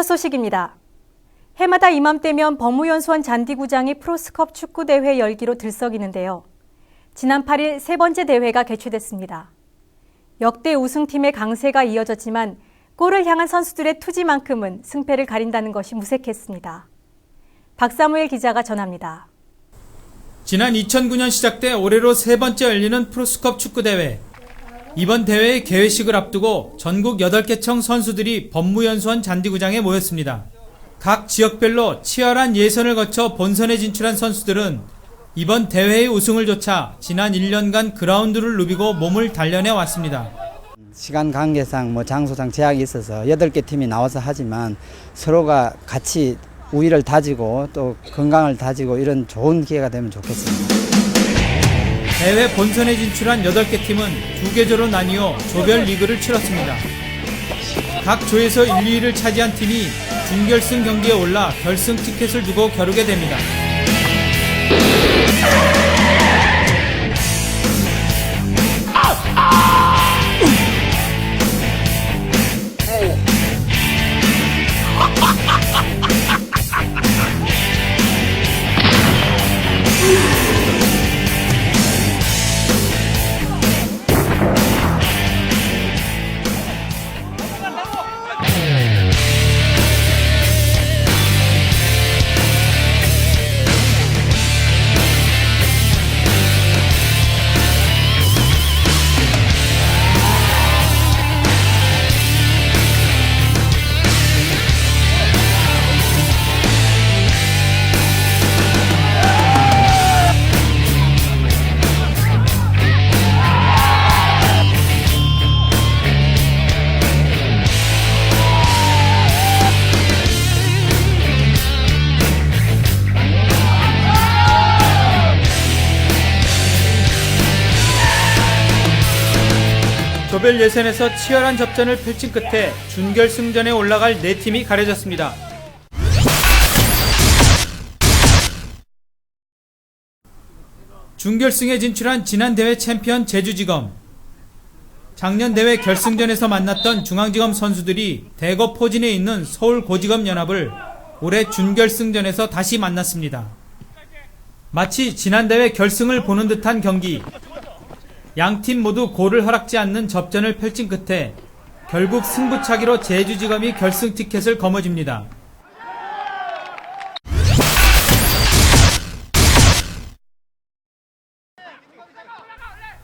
첫 소식입니다. 해마다 이맘때면 법무연수원 잔디구장이 프로스컵 축구대회 열기로 들썩이는데요. 지난 8일 세 번째 대회가 개최됐습니다. 역대 우승팀의 강세가 이어졌지만 골을 향한 선수들의 투지만큼은 승패를 가린다는 것이 무색했습니다. 박사무엘 기자가 전합니다. 지난 2009년 시작돼 올해로 세 번째 열리는 프로스컵 축구대회. 이번 대회의 개회식을 앞두고 전국 8개 청 선수들이 법무연수원 잔디구장에 모였습니다. 각 지역별로 치열한 예선을 거쳐 본선에 진출한 선수들은 이번 대회의 우승을 좇아 지난 1년간 그라운드를 누비고 몸을 단련해 왔습니다. 시간 관계상 뭐 장소상 제약이 있어서 여덟 개 팀이 나와서 하지만 서로가 같이 우위를 다지고 또 건강을 다지고 이런 좋은 기회가 되면 좋겠습니다. 대회 본선에 진출한 8개 팀은 두 계조로 나뉘어 조별 리그를 치렀습니다. 각 조에서 1, 2위를 차지한 팀이 준결승 경기에 올라 결승 티켓을 두고 겨루게 됩니다. 조별 예선에서 치열한 접전을 펼친 끝에 준결승전에 올라갈 네 팀이 가려졌습니다. 준결승에 진출한 지난 대회 챔피언 제주지검. 작년 대회 결승전에서 만났던 중앙지검 선수들이 대거 포진해 있는 서울고지검 연합을 올해 준결승전에서 다시 만났습니다. 마치 지난 대회 결승을 보는 듯한 경기. 양팀 모두 골을 허락지 않는 접전을 펼친 끝에 결국 승부차기로 제주지검이 결승 티켓을 거머쥡니다.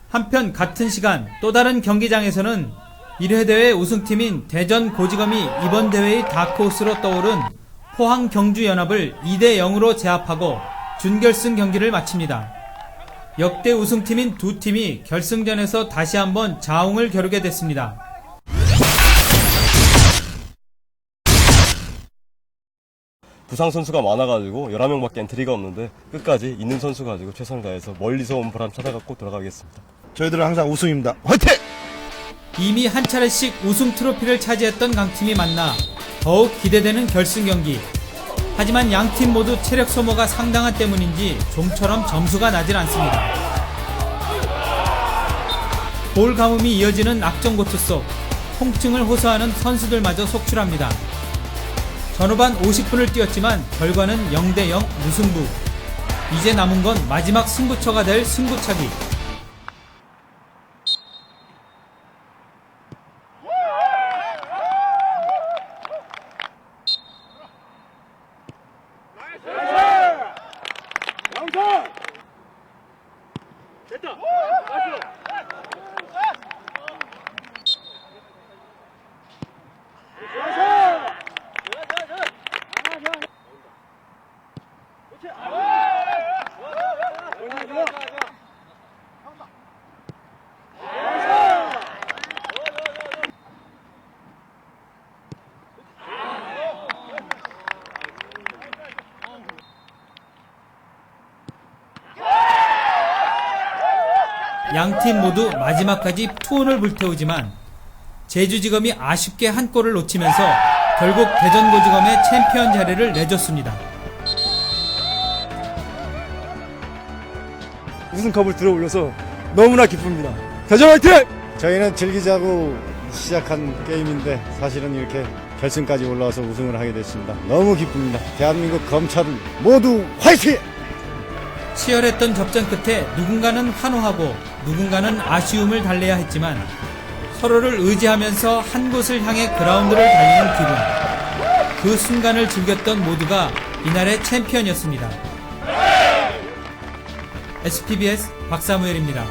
한편 같은 시간 또 다른 경기장에서는 1회 대회 우승팀인 대전 고지검이 이번 대회의 다크호스로 떠오른 포항 경주연합을 2대 0으로 제압하고 준결승 경기를 마칩니다. 역대 우승팀인 두 팀이 결승전에서 다시 한번 자웅을 겨루게 됐습니다. 부상 선수가 많아가지고 11명밖에 엔트리가 없는데 끝까지 있는 선수 가지고 최선을 다해서 멀리서 온 보람 찾아갖고 돌아가겠습니다. 저희들은 항상 우승입니다. 화이팅! 이미 한 차례씩 우승 트로피를 차지했던 강팀이 만나 더욱 기대되는 결승 경기. 하지만 양 팀 모두 체력 소모가 상당한 때문인지 좀처럼 점수가 나질 않습니다. 볼 가뭄이 이어지는 악정고투 속 통증을 호소하는 선수들마저 속출합니다. 전후반 50분을 뛰었지만 결과는 0대0 무승부. 이제 남은 건 마지막 승부처가 될 승부차기. 됐다. 됐다. 양팀 모두 마지막까지 투혼을 불태우지만 제주지검이 아쉽게 한 골을 놓치면서 결국 대전고지검의 챔피언 자리를 내줬습니다. 우승컵을 들어 올려서 너무나 기쁩니다. 대전 화이팅! 저희는 즐기자고 시작한 게임인데 사실은 이렇게 결승까지 올라와서 우승을 하게 됐습니다. 너무 기쁩니다. 대한민국 검찰을 모두 화이팅! 치열했던 접전 끝에 누군가는 환호하고 누군가는 아쉬움을 달래야 했지만 서로를 의지하면서 한 곳을 향해 그라운드를 달리는 기분. 그 순간을 즐겼던 모두가 이날의 챔피언이었습니다. SPBS 박사무엘입니다.